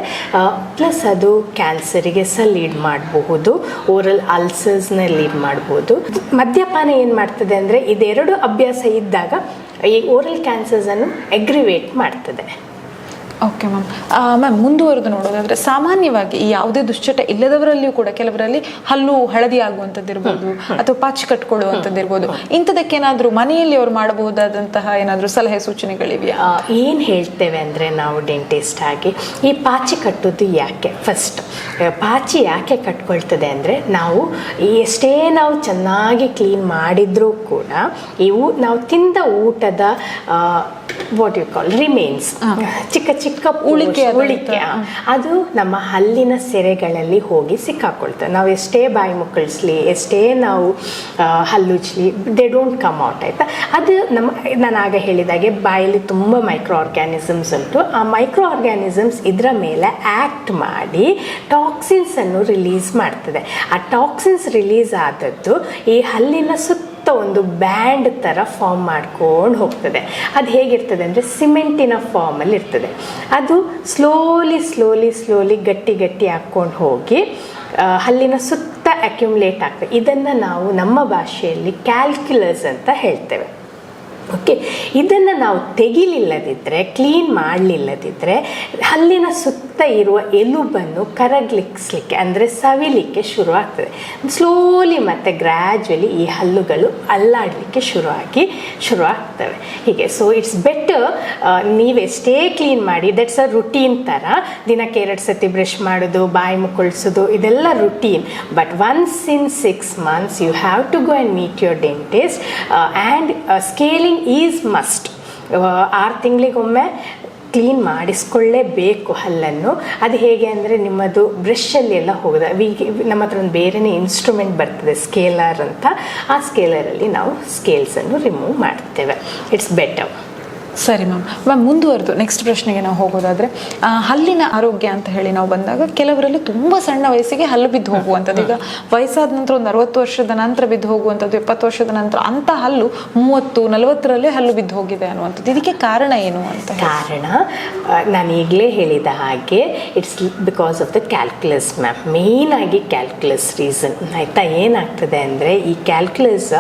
ಪ್ಲಸ್ ಅದು ಕ್ಯಾನ್ಸರಿಗೆ ಸಹ ಲೀಡ್ ಮಾಡಬಹುದು ಓರಲ್ ಅಲ್ಸರ್ಸ್ನ ಲೀಡ್ ಮಾಡ್ಬೋದು ಮದ್ಯಪಾನ ಏನು ಮಾಡ್ತದೆ ಅಂದರೆ, ಇದೆರಡು ಅಭ್ಯಾಸ ಇದ್ದಾಗ ಈ ಓರಲ್ ಕ್ಯಾನ್ಸರ್ಸನ್ನು ಎಗ್ರಿವೇಟ್ ಮಾಡ್ತದೆ. ಓಕೆ ಮ್ಯಾಮ್ ಮ್ಯಾಮ್ ಮುಂದುವರೆದು ನೋಡೋದಾದ್ರೆ ಸಾಮಾನ್ಯವಾಗಿ ಈ ಯಾವುದೇ ದುಶ್ಚಟ ಇಲ್ಲದವರಲ್ಲಿಯೂ ಕೂಡ ಕೆಲವರಲ್ಲಿ ಹಲ್ಲು ಹಳದಿ ಆಗುವಂಥದ್ದು ಇರ್ಬೋದು ಅಥವಾ ಪಾಚಿ ಕಟ್ಕೊಳ್ಳುವಂಥದ್ದು ಇರ್ಬೋದು ಇಂಥದಕ್ಕೇನಾದರೂ ಮನೆಯಲ್ಲಿ ಅವ್ರು ಮಾಡಬಹುದಾದಂತಹ ಏನಾದರೂ ಸಲಹೆ ಸೂಚನೆಗಳಿವೆಯಾ? ಏನು ಹೇಳ್ತೇವೆ ಅಂದರೆ ನಾವು ಡೆಂಟಿಸ್ಟ್ ಆಗಿ ಈ ಪಾಚಿ ಕಟ್ಟೋದು ಯಾಕೆ? ಫಸ್ಟ್ ಪಾಚಿ ಯಾಕೆ ಕಟ್ಕೊಳ್ತದೆ ಅಂದರೆ ನಾವು ಎಷ್ಟೇ ನಾವು ಚೆನ್ನಾಗಿ ಕ್ಲೀನ್ ಮಾಡಿದರೂ ಕೂಡ ಇವು ನಾವು ತಿಂದ ಊಟದ ವಾಟ್ ಯು ಕಾಲ್ ರಿಮೇನ್ಸ್ ಚಿಕ್ಕ ಚಿಕ್ಕ ಉಳಿಕೆ ಉಳಿಕೆ. ಅದು ನಮ್ಮ ಹಲ್ಲಿನ ಸೆರೆಗಳಲ್ಲಿ ಹೋಗಿ ಸಿಕ್ಕಾಕೊಳ್ತವೆ ನಾವು ಎಷ್ಟೇ ಬಾಯಿ ಮುಕ್ಕಳಿಸ್ಲಿ ಎಷ್ಟೇ ನಾವು ಹಲ್ಲುಜ್ಲಿ ದೇ ಡೋಂಟ್ ಕಮ್ ಔಟ್ ಆಯಿತಾ? ಅದು ನಮ್ಮ ನಾನು ಆಗ ಹೇಳಿದಾಗೆ ಬಾಯಲ್ಲಿ ತುಂಬ ಮೈಕ್ರೋ ಆರ್ಗ್ಯಾನಿಸಮ್ಸ್ ಉಂಟು. ಆ ಮೈಕ್ರೋ ಆರ್ಗ್ಯಾನಿಸಮ್ಸ್ ಇದರ ಮೇಲೆ ಆ್ಯಕ್ಟ್ ಮಾಡಿ ಟಾಕ್ಸಿನ್ಸನ್ನು ರಿಲೀಸ್ ಮಾಡ್ತದೆ. ಆ ಟಾಕ್ಸಿನ್ಸ್ ರಿಲೀಸ್ ಆದದ್ದು ಈ ಹಲ್ಲಿನ ಸುತ್ತ ಒಂದು ಬ್ಯಾಂಡ್ ಥರ ಫಾರ್ಮ್ ಮಾಡ್ಕೊಂಡು ಹೋಗ್ತದೆ. ಅದು ಹೇಗಿರ್ತದೆ ಅಂದರೆ ಸಿಮೆಂಟಿನ ಫಾರ್ಮಲ್ಲಿ ಇರ್ತದೆ. ಅದು ಸ್ಲೋಲಿ ಸ್ಲೋಲಿ ಸ್ಲೋಲಿ ಗಟ್ಟಿ ಗಟ್ಟಿ ಹಾಕ್ಕೊಂಡು ಹೋಗಿ ಹಲ್ಲಿನ ಸುತ್ತ ಅಕ್ಯುಮುಲೇಟ್ ಆಗ್ತದೆ. ಇದನ್ನು ನಾವು ನಮ್ಮ ಭಾಷೆಯಲ್ಲಿ ಕ್ಯಾಲ್ಕ್ಯುಲಸ್ ಅಂತ ಹೇಳ್ತೇವೆ. ಓಕೆ? ಇದನ್ನು ನಾವು ತೆಗಿಲಿಲ್ಲದಿದ್ದರೆ ಕ್ಲೀನ್ ಮಾಡಲಿಲ್ಲದಿದ್ದರೆ ಹಲ್ಲಿನ ಸುತ್ತ ಸುತ್ತ ಇರುವ ಎಲುಬನ್ನು ಕರಗ್ಲಿಕ್ಸ್ಲಿಕ್ಕೆ, ಅಂದರೆ ಸವಿಲಿಕ್ಕೆ ಶುರುವಾಗ್ತದೆ. ಸ್ಲೋಲಿ ಮತ್ತು ಗ್ರ್ಯಾಜುವಲಿ ಈ ಹಲ್ಲುಗಳು ಅಲ್ಲಾಡಲಿಕ್ಕೆ ಶುರುವಾಗಿ ಶುರುವಾಗ್ತವೆ. ಹೀಗೆ ಸೊ ಇಟ್ಸ್ ಬೆಟರ್ ನೀವೆಷ್ಟೇ ಕ್ಲೀನ್ ಮಾಡಿ ದಟ್ಸ್ ಅ ರುಟೀನ್ ಥರ ದಿನಕ್ಕೆ ಎರಡು ಸತಿ ಬ್ರಷ್ ಮಾಡೋದು, ಬಾಯಿ ಮುಕ್ಕಳಿಸೋದು, ಇದೆಲ್ಲ routine but once in six months you have to go and meet your dentist and scaling is must ಆರು ತಿಂಗಳಿಗೊಮ್ಮೆ ಕ್ಲೀನ್ ಮಾಡಿಸ್ಕೊಳ್ಳೇಬೇಕು ಹಲ್ಲನ್ನು. ಅದು ಹೇಗೆ ಅಂದರೆ ನಿಮ್ಮದು ಬ್ರಷಲ್ಲಿ ಎಲ್ಲ ಹೋಗೋದು. ವಿ, ನಮ್ಮ ಹತ್ರ ಒಂದು ಬೇರೆಯೇ ಇನ್ಸ್ಟ್ರೂಮೆಂಟ್ ಬರ್ತದೆ ಸ್ಕೇಲರ್ ಅಂತ. ಆ ಸ್ಕೇಲರಲ್ಲಿ ನಾವು ಸ್ಕೇಲ್ಸನ್ನು ರಿಮೂವ್ ಮಾಡ್ತೇವೆ. ಇಟ್ಸ್ ಬೆಟರ್ ಸರಿ ಮ್ಯಾಮ್. ಮ್ಯಾಮ್, ಮುಂದುವರೆದು. ನೆಕ್ಸ್ಟ್ ಪ್ರಶ್ನೆಗೆ ನಾವು ಹೋಗೋದಾದ್ರೆ ಹಲ್ಲಿನ ಆರೋಗ್ಯ ಅಂತ ಹೇಳಿ ನಾವು ಬಂದಾಗ ಕೆಲವರಲ್ಲಿ ತುಂಬ ಸಣ್ಣ ವಯಸ್ಸಿಗೆ ಹಲ್ಲು ಬಿದ್ದು ಹೋಗುವಂಥದ್ದು. ಈಗ ವಯಸ್ಸಾದ ನಂತರ ಒಂದು ಅರವತ್ತು ವರ್ಷದ ನಂತರ ಬಿದ್ದು ಹೋಗುವಂಥದ್ದು, ಎಪ್ಪತ್ತು ವರ್ಷದ ನಂತರ ಅಂಥ ಹಲ್ಲು ಮೂವತ್ತು, ನಲವತ್ತರಲ್ಲೇ ಹಲ್ಲು ಬಿದ್ದು ಹೋಗಿದೆ ಅನ್ನುವಂಥದ್ದು. ಇದಕ್ಕೆ ಕಾರಣ ಏನು ಅಂತ ಕಾರಣ ನಾನು ಈಗಲೇ ಹೇಳಿದ ಹಾಗೆ it's because of the calculus ma'am. ಆಗಿ ಕ್ಯಾಲ್ಕುಲಸ್ ರೀಸನ್ ಆಯಿತಾ? ಏನಾಗ್ತದೆ ಅಂದರೆ, ಈ ಕ್ಯಾಲ್ಕುಲಸ್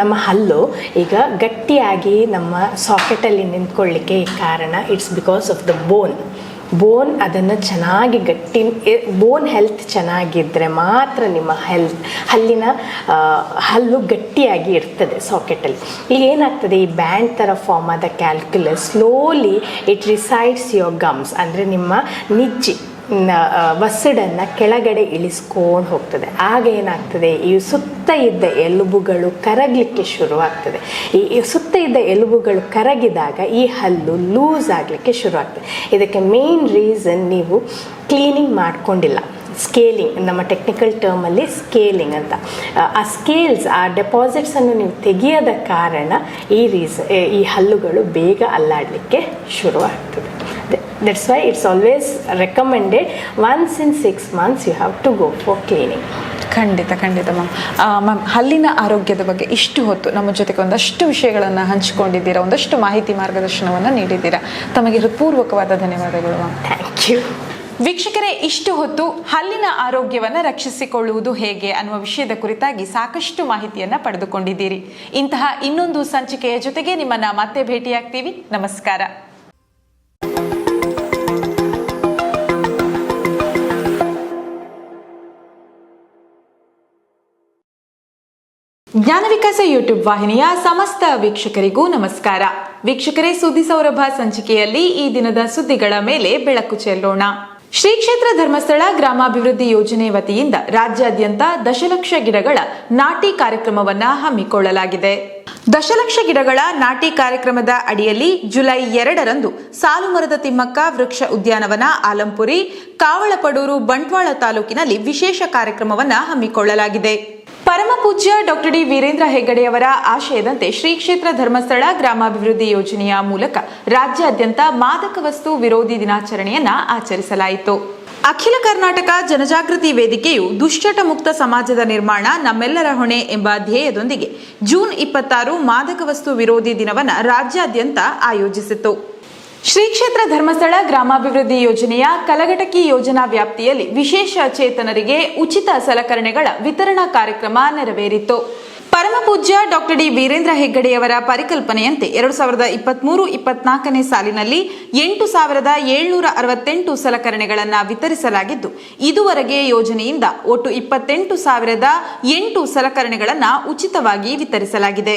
ನಮ್ಮ ಹಲ್ಲು ಈಗ ಗಟ್ಟಿಯಾಗಿ ನಮ್ಮ ಸಾಕೆಟಲ್ಲಿ ನಿಂತ್ಕೊಳ್ಳಿಕ್ಕೆ ಕಾರಣ it's because of the bone bone ಅದನ್ನು ಚೆನ್ನಾಗಿ ಗಟ್ಟಿ ಬೋನ್ ಹೆಲ್ತ್ ಚೆನ್ನಾಗಿದ್ದರೆ ಮಾತ್ರ ನಿಮ್ಮ ಹೆಲ್ತ್ ಹಲ್ಲಿನ ಹಲ್ಲು ಗಟ್ಟಿಯಾಗಿ ಇರ್ತದೆ ಸಾಕೆಟಲ್ಲಿ ಈಗ ಏನಾಗ್ತದೆ, ಈ ಬ್ಯಾಂಡ್ ಥರ ಫಾರ್ಮ್ ಆದ calculus slowly it resides your gums ಅಂದರೆ ನಿಮ್ಮ ನಿಜ್ಜಿ ವಸಡನ್ನು ಕೆಳಗಡೆ ಇಳಿಸ್ಕೊಂಡು ಹೋಗ್ತದೆ. ಆಗ ಏನಾಗ್ತದೆ? ಈ ಸುತ್ತ ಇದ್ದ ಎಲುಬುಗಳು ಕರಗಲಿಕ್ಕೆ ಶುರುವಾಗ್ತದೆ. ಈ ಸುತ್ತ ಇದ್ದ ಎಲುಬುಗಳು ಕರಗಿದಾಗ ಈ ಹಲ್ಲು ಲೂಸ್ ಆಗಲಿಕ್ಕೆ ಶುರುವಾಗ್ತದೆ. ಇದಕ್ಕೆ ಮೇನ್ ರೀಸನ್ ನೀವು ಕ್ಲೀನಿಂಗ್ ಮಾಡಿಕೊಂಡಿಲ್ಲ. ಸ್ಕೇಲಿಂಗ್ ನಮ್ಮ ಟೆಕ್ನಿಕಲ್ ಟರ್ಮಲ್ಲಿ ಸ್ಕೇಲಿಂಗ್ ಅಂತ. ಆ ಸ್ಕೇಲ್ಸ್ ಆ ಡೆಪಾಸಿಟ್ಸನ್ನು ನೀವು ತೆಗೆಯದ ಕಾರಣ ಈ ರೀಸ ಈ ಹಲ್ಲುಗಳು ಬೇಗ ಅಲ್ಲಾಡಲಿಕ್ಕೆ ಶುರುವಾಗ್ತದೆ. That's why it's always recommended. Once in six months you have to go for cleaning. ಖಂಡಿತ ಖಂಡಿತ ಮ್ಯಾಮ್ ಮ್ಯಾಮ್ ಹಲ್ಲಿನ ಆರೋಗ್ಯದ ಬಗ್ಗೆ ಇಷ್ಟು ಹೊತ್ತು ನಮ್ಮ ಜೊತೆಗೆ ಒಂದಷ್ಟು ವಿಷಯಗಳನ್ನು ಹಂಚಿಕೊಂಡಿದ್ದೀರಾ? ಒಂದಷ್ಟು ಮಾಹಿತಿ ಮಾರ್ಗದರ್ಶನವನ್ನು ನೀಡಿದ್ದೀರಾ? ತಮಗೆ ಹೃತ್ಪೂರ್ವಕವಾದ ಧನ್ಯವಾದಗಳು ಮ್ಯಾಮ್ ಥ್ಯಾಂಕ್ ಯು ವೀಕ್ಷಕರೇ ಇಷ್ಟು ಹೊತ್ತು ಹಲ್ಲಿನ ಆರೋಗ್ಯವನ್ನು ರಕ್ಷಿಸಿಕೊಳ್ಳುವುದು ಹೇಗೆ ಅನ್ನುವ ವಿಷಯದ ಕುರಿತಾಗಿ ಸಾಕಷ್ಟು ಮಾಹಿತಿಯನ್ನು ಪಡೆದುಕೊಂಡಿದ್ದೀರಿ. ಇಂತಹ ಇನ್ನೊಂದು ಸಂಚಿಕೆಯ ಜೊತೆಗೆ ನಿಮ್ಮನ್ನು ಮತ್ತೆ ಭೇಟಿಯಾಗ್ತೀವಿ. ನಮಸ್ಕಾರ. ಜ್ಞಾನ ವಿಕಾಸ ಯೂಟ್ಯೂಬ್ ವಾಹಿನಿಯ ಸಮಸ್ತ ವೀಕ್ಷಕರಿಗೂ ನಮಸ್ಕಾರ. ವೀಕ್ಷಕರೇ, ಸುದ್ದಿ ಸೌರಭ ಸಂಚಿಕೆಯಲ್ಲಿ ಈ ದಿನದ ಸುದ್ದಿಗಳ ಮೇಲೆ ಬೆಳಕು ಚೆಲ್ಲೋಣ. ಶ್ರೀ ಕ್ಷೇತ್ರ ಧರ್ಮಸ್ಥಳ ಗ್ರಾಮಾಭಿವೃದ್ಧಿ ಯೋಜನೆ ವತಿಯಿಂದ ರಾಜ್ಯಾದ್ಯಂತ ದಶಲಕ್ಷ ಗಿಡಗಳ ನಾಟಿ ಕಾರ್ಯಕ್ರಮವನ್ನ ಹಮ್ಮಿಕೊಳ್ಳಲಾಗಿದೆ. ದಶಲಕ್ಷ ಗಿಡಗಳ ನಾಟಿ ಕಾರ್ಯಕ್ರಮದ ಅಡಿಯಲ್ಲಿ ಜುಲೈ ಎರಡರಂದು ಸಾಲುಮರದ ತಿಮ್ಮಕ್ಕ ವೃಕ್ಷ ಉದ್ಯಾನವನ ಆಲಂಪುರಿ, ಕಾವಳಪಡೂರು ಬಂಟ್ವಾಳ ತಾಲೂಕಿನಲ್ಲಿ ವಿಶೇಷ ಕಾರ್ಯಕ್ರಮವನ್ನ ಹಮ್ಮಿಕೊಳ್ಳಲಾಗಿದೆ. ಪರಮ ಪೂಜ್ಯ ಡಾಕ್ಟರ್ ಡಿ ವೀರೇಂದ್ರ ಹೆಗ್ಗಡೆಯವರ ಆಶಯದಂತೆ ಶ್ರೀ ಕ್ಷೇತ್ರ ಧರ್ಮಸ್ಥಳ ಗ್ರಾಮಾಭಿವೃದ್ಧಿ ಯೋಜನೆಯ ಮೂಲಕ ರಾಜ್ಯಾದ್ಯಂತ ಮಾದಕ ವಸ್ತು ವಿರೋಧಿ ದಿನಾಚರಣೆಯನ್ನ ಆಚರಿಸಲಾಯಿತು. ಅಖಿಲ ಕರ್ನಾಟಕ ಜನಜಾಗೃತಿ ವೇದಿಕೆಯು ದುಶ್ಚಟ ಮುಕ್ತ ಸಮಾಜದ ನಿರ್ಮಾಣ ನಮ್ಮೆಲ್ಲರ ಹೊಣೆ ಎಂಬ ಧ್ಯೇಯದೊಂದಿಗೆ ಜೂನ್ ಇಪ್ಪತ್ತಾರು ಮಾದಕ ವಸ್ತು ವಿರೋಧಿ ದಿನವನ್ನು ರಾಜ್ಯಾದ್ಯಂತ ಆಯೋಜಿಸಿತು ಶ್ರೀ ಕ್ಷೇತ್ರ ಧರ್ಮಸ್ಥಳ ಗ್ರಾಮಾಭಿವೃದ್ಧಿ ಯೋಜನೆಯ ಕಲಘಟಕಿ ಯೋಜನಾ ವ್ಯಾಪ್ತಿಯಲ್ಲಿ ವಿಶೇಷ ಚೇತನರಿಗೆ ಉಚಿತ ಸಲಕರಣೆಗಳ ವಿತರಣಾ ಕಾರ್ಯಕ್ರಮ ನೆರವೇರಿತು. ಪರಮಪೂಜ್ಯ ಡಾಕ್ಟರ್ ಡಿ ವೀರೇಂದ್ರ ಹೆಗ್ಗಡೆಯವರ ಪರಿಕಲ್ಪನೆಯಂತೆ ಎರಡು ಸಾವಿರದ ಇಪ್ಪತ್ಮೂರು ಇಪ್ಪತ್ನಾಲ್ಕನೇ ಸಾಲಿನಲ್ಲಿ ಎಂಟು ಸಾವಿರದ ಏಳ್ನೂರ ಅರವತ್ತೆಂಟು ಸಲಕರಣೆಗಳನ್ನು ವಿತರಿಸಲಾಗಿದ್ದು, ಇದುವರೆಗೆ ಯೋಜನೆಯಿಂದ ಒಟ್ಟು ಇಪ್ಪತ್ತೆಂಟು ಸಾವಿರದ ಎಂಟು ಸಲಕರಣೆಗಳನ್ನು ಉಚಿತವಾಗಿ ವಿತರಿಸಲಾಗಿದೆ.